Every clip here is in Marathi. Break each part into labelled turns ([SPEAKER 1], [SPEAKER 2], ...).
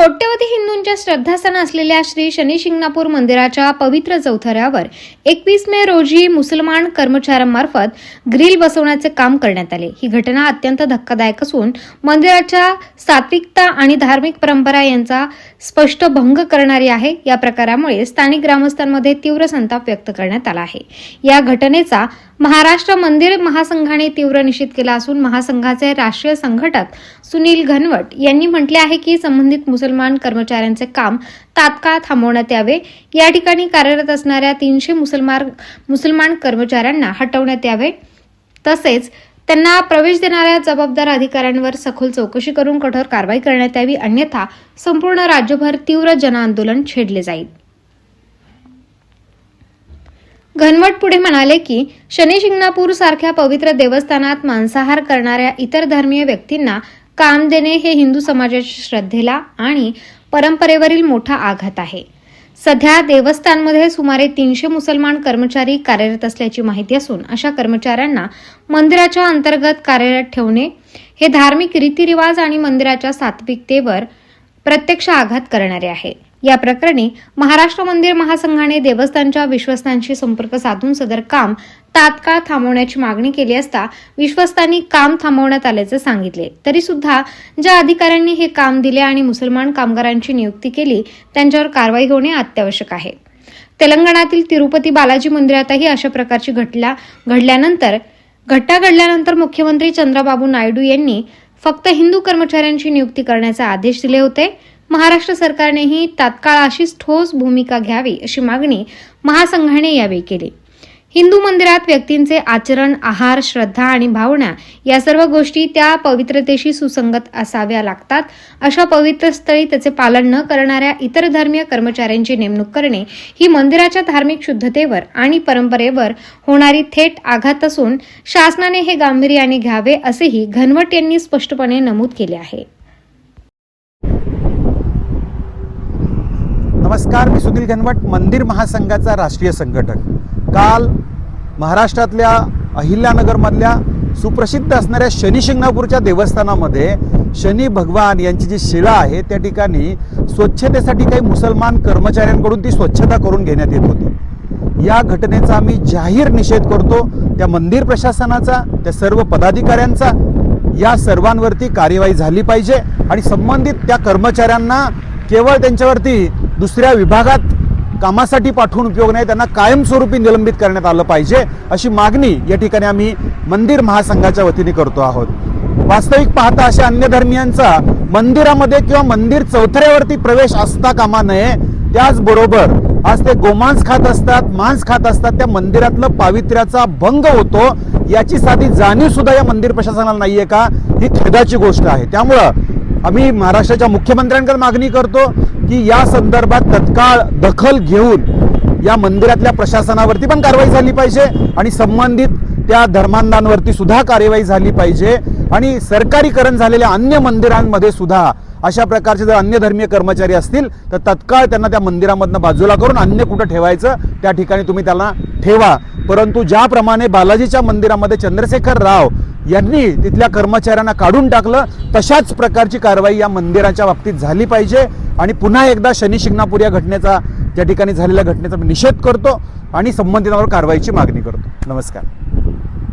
[SPEAKER 1] कोट्यवधी हिंदूंच्या श्रद्धास्थान असलेल्या श्री शनी शिंगणापूर मंदिराच्या पवित्र चौथऱ्यावर एकवीस मे रोजी मुसलमान कर्मचाऱ्यांमार्फत ग्रिल बसवण्याचे काम करण्यात आले. ही घटना अत्यंत धक्कादायक असून मंदिराच्या सात्विकता आणि धार्मिक परंपरा यांचा स्पष्ट भंग करणारी आहे. या प्रकारामुळे स्थानिक ग्रामस्थांमध्ये तीव्र संताप व्यक्त करण्यात आला आहे. या घटनेचा महाराष्ट्र मंदिर महासंघाने तीव्र निषेध केला असून महासंघाचे राष्ट्रीय संघटक सुनील घनवट यांनी म्हटले आहे की संबंधित मुसलमान कर्मचाऱ्यांचे काम तात्काळ थांबवण्यात यावे. या ठिकाणी कार्यरत असणाऱ्या तीनशे मुसलमान मुसलमान कर्मचाऱ्यांना हटवण्यात यावे. तसेच त्यांना प्रवेश देणाऱ्या जबाबदार अधिकाऱ्यांवर सखोल चौकशी करून कठोर कारवाई करण्यात यावी. अन्यथा संपूर्ण राज्यभर तीव्र जनआंदोलन छेडले जाईल. घनवट पुढे म्हणाले की शनी शिंगणापूर सारख्या पवित्र देवस्थानात मांसाहार करणाऱ्या इतर धर्मीय व्यक्तींना काम देणे हे हिंदू समाजाच्या श्रद्धेला आणि परंपरेवरील मोठा आघात आहे. सध्या देवस्थानमध्ये सुमारे तीनशे मुसलमान कर्मचारी कार्यरत असल्याची माहिती असून अशा कर्मचाऱ्यांना मंदिराच्या अंतर्गत कार्यरत ठेवणे हे धार्मिक रीतिरिवाज आणि मंदिराच्या सात्विकतेवर प्रत्यक्ष आघात करणारे आहे. या प्रकरणी महाराष्ट्र मंदिर महासंघाने देवस्थानच्या विश्वस्तांशी संपर्क साधून सदर काम तात्काळ थांबवण्याची मागणी केली असता विश्वस्तांनी काम थांबवण्यात आल्याचे सांगितले. तरी सुद्धा ज्या अधिकाऱ्यांनी हे काम दिले आणि मुसलमान कामगारांची नियुक्ती केली त्यांच्यावर कारवाई होणे अत्यावश्यक आहे. तेलंगणातील तिरुपती बालाजी मंदिरातही अशा प्रकारची घटना घडल्यानंतर घटना घडल्यानंतर मुख्यमंत्री चंद्रबाबू नायडू यांनी फक्त हिंदू कर्मचाऱ्यांची नियुक्ती करण्याचे आदेश दिले होते. महाराष्ट्र सरकारनेही तात्काळ अशीच ठोस भूमिका घ्यावी अशी मागणी महासंघाने यावेळी केली. हिंदू मंदिरात व्यक्तींचे आचरण आहार श्रद्धा आणि भावना या सर्व गोष्टी त्या पवित्रतेशी सुसंगत असाव्या लागतात. अशा पवित्र स्थळी त्याचे पालन न करणाऱ्या इतर धर्मीय कर्मचाऱ्यांची नेमणूक करणे ही मंदिराच्या धार्मिक शुद्धतेवर आणि परंपरेवर होणारी थेट आघात असून शासनाने हे गांभीर्याने घ्यावे असेही घनवट यांनी स्पष्टपणे नमूद केले आहे.
[SPEAKER 2] नमस्कार मी सुनील घनवट मंदिर महासंघाचा राष्ट्रीय संघटक. काल महाराष्ट्रातल्या अहिल्यानगरमधल्या सुप्रसिद्ध असणाऱ्या शनी शिंगणापूरच्या देवस्थानामध्ये शनी भगवान यांची जी शिळा आहे त्या ठिकाणी स्वच्छतेसाठी काही मुसलमान कर्मचाऱ्यांकडून ती स्वच्छता करून घेण्यात येत होती. या घटनेचा आम्ही जाहीर निषेध करतो. त्या मंदिर प्रशासनाचा त्या सर्व पदाधिकाऱ्यांचा या सर्वांवरती कार्यवाही झाली पाहिजे आणि संबंधित त्या कर्मचाऱ्यांना केवळ त्यांच्यावरती दुसऱ्या विभागात कामासाठी पाठवून उपयोग नाही त्यांना कायमस्वरूपी निलंबित करण्यात आलं पाहिजे अशी मागणी या ठिकाणी आम्ही मंदिर महासंघाच्या वतीने करतो आहोत. वास्तविक पाहता अशा अन्य धर्मियांचा मंदिरामध्ये किंवा मंदिर चौथऱ्यावरती प्रवेश असता कामा नये त्याचबरोबर आज ते गोमांस खात असतात मांस खात असतात त्या मंदिरातलं पावित्र्याचा भंग होतो याची साधी जाणीव सुद्धा या मंदिर प्रशासनाला नाहीये का? ही खेदाची गोष्ट आहे. त्यामुळं आम्ही महाराष्ट्राच्या मुख्यमंत्र्यांकडे मागणी करतो की या संदर्भात तत्काळ दखल घेऊन या मंदिरातल्या प्रशासनावरती पण कारवाई झाली पाहिजे आणि संबंधित त्या धर्मांधांवरती सुद्धा कार्यवाही झाली पाहिजे आणि सरकारीकरण झालेल्या अन्य मंदिरांमध्ये सुद्धा अशा प्रकारचे जर अन्य धर्मीय कर्मचारी असतील तर तत्काळ त्यांना त्या मंदिरामधनं बाजूला करून अन्य कुठं ठेवायचं त्या ठिकाणी तुम्ही त्यांना ठेवा. परंतु ज्याप्रमाणे बालाजीच्या मंदिरामध्ये चंद्रशेखर राव यांनी तिथल्या कर्मचाऱ्यांना काढून टाकलं. तशाच प्रकारची कारवाई या मंदिराच्या बाबतीत झाली पाहिजे. आणि पुन्हा एकदा शनी शिंगणापूर या घटनेचा त्या ठिकाणी झालेल्या घटनेचा मी निषेध करतो आणि संबंधितांवर कारवाईची मागणी करतो. नमस्कार.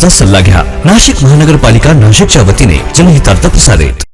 [SPEAKER 3] डॉक्टरांचा सल्ला घ्या. नाशिक महानगरपालिका नाशिकच्या वतीने जनहितार्थ प्रसारित.